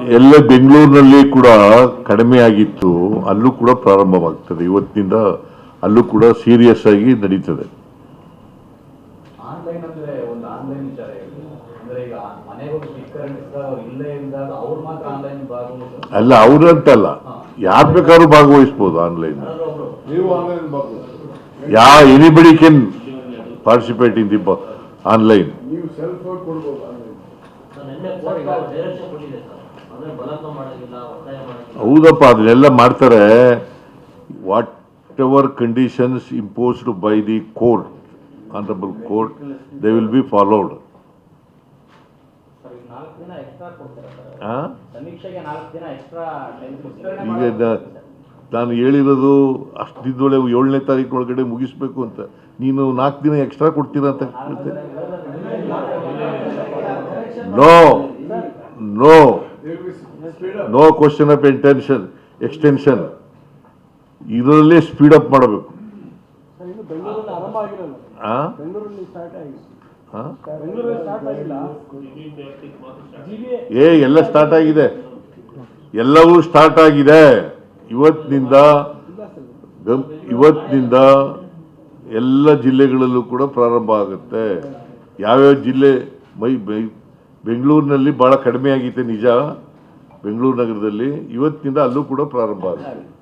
ಎಲ್ಲ ಬೆಂಗಳೂರಿನಲ್ಲಿ ಕೂಡ ಕಡಿಮೆ ಆಗಿತ್ತು. ಅಲ್ಲೂ ಕೂಡ ಪ್ರಾರಂಭವಾಗ್ತದೆ. ಇವತ್ತಿನಿಂದ ಅಲ್ಲೂ ಕೂಡ ಸೀರಿಯಸ್ ಆಗಿ ನಡೀತದೆ. ಆನ್ಲೈನ್ ಅಂದ್ರೆ ಒಂದು ಆನ್ಲೈನ್ ವಿಚಾರ ಅಂದ್ರೆ ಈಗ ಮನೆಗೆ ಹೋಗಿ ಅವ್ರು ಇಲ್ಲೇ ಇದ್ದಾಗ ಅವ್ರು ಮಾತ್ರ ಆನ್ಲೈನ್ ಭಾಗವಹಿಸೋದು? ಅಲ್ಲ ಅವ್ರಂತಲ್ಲ. ಯಾರು ಬೇಕಾದ್ರೂ ಭಾಗವಹಿಸ್ಬೋದು online. Ya anybody can participate in the online. ಹೌದಪ್ಪ ಅದನ್ನೆಲ್ಲ ಮಾಡ್ತಾರೆ. Whatever conditions imposed by the court honourable court they will be followed ಈಗ ನಾನು ಹೇಳಿರೋದು ಅಷ್ಟಿದ್ದೊಳೆ ಏಳನೇ ತಾರೀಕು ಒಳಗಡೆ ಮುಗಿಸ್ಬೇಕು ಅಂತ. ನೀನು ನಾಲ್ಕು ದಿನ ಎಕ್ಸ್ಟ್ರಾ ಕೊಡ್ತೀರಾ ಅಂತ no no no question of intention extension ಇದರಲ್ಲೇ ಸ್ಪೀಡ್ ಅಪ್ ಮಾಡಬೇಕು. ಏ ಎಲ್ಲ ಸ್ಟಾರ್ಟ್ ಆಗಿದೆ. ಎಲ್ಲವೂ ಸ್ಟಾರ್ಟ್ ಆಗಿದೆ. ಇವತ್ತಿನಿಂದ ಇವತ್ತಿನಿಂದ ಎಲ್ಲ ಜಿಲ್ಲೆಗಳಲ್ಲೂ ಕೂಡ ಪ್ರಾರಂಭ ಆಗುತ್ತೆ. ಯಾವ್ಯಾವ ಜಿಲ್ಲೆ ಮೈ ಬೆಂಗಳೂರಿನಲ್ಲಿ ಭಾಳ ಕಡಿಮೆ ಆಗಿದೆ ನಿಜ. ಬೆಂಗಳೂರು ನಗರದಲ್ಲಿ ಇವತ್ತಿನಿಂದ ಅಲ್ಲೂ ಕೂಡ ಪ್ರಾರಂಭ ಆಗುತ್ತೆ.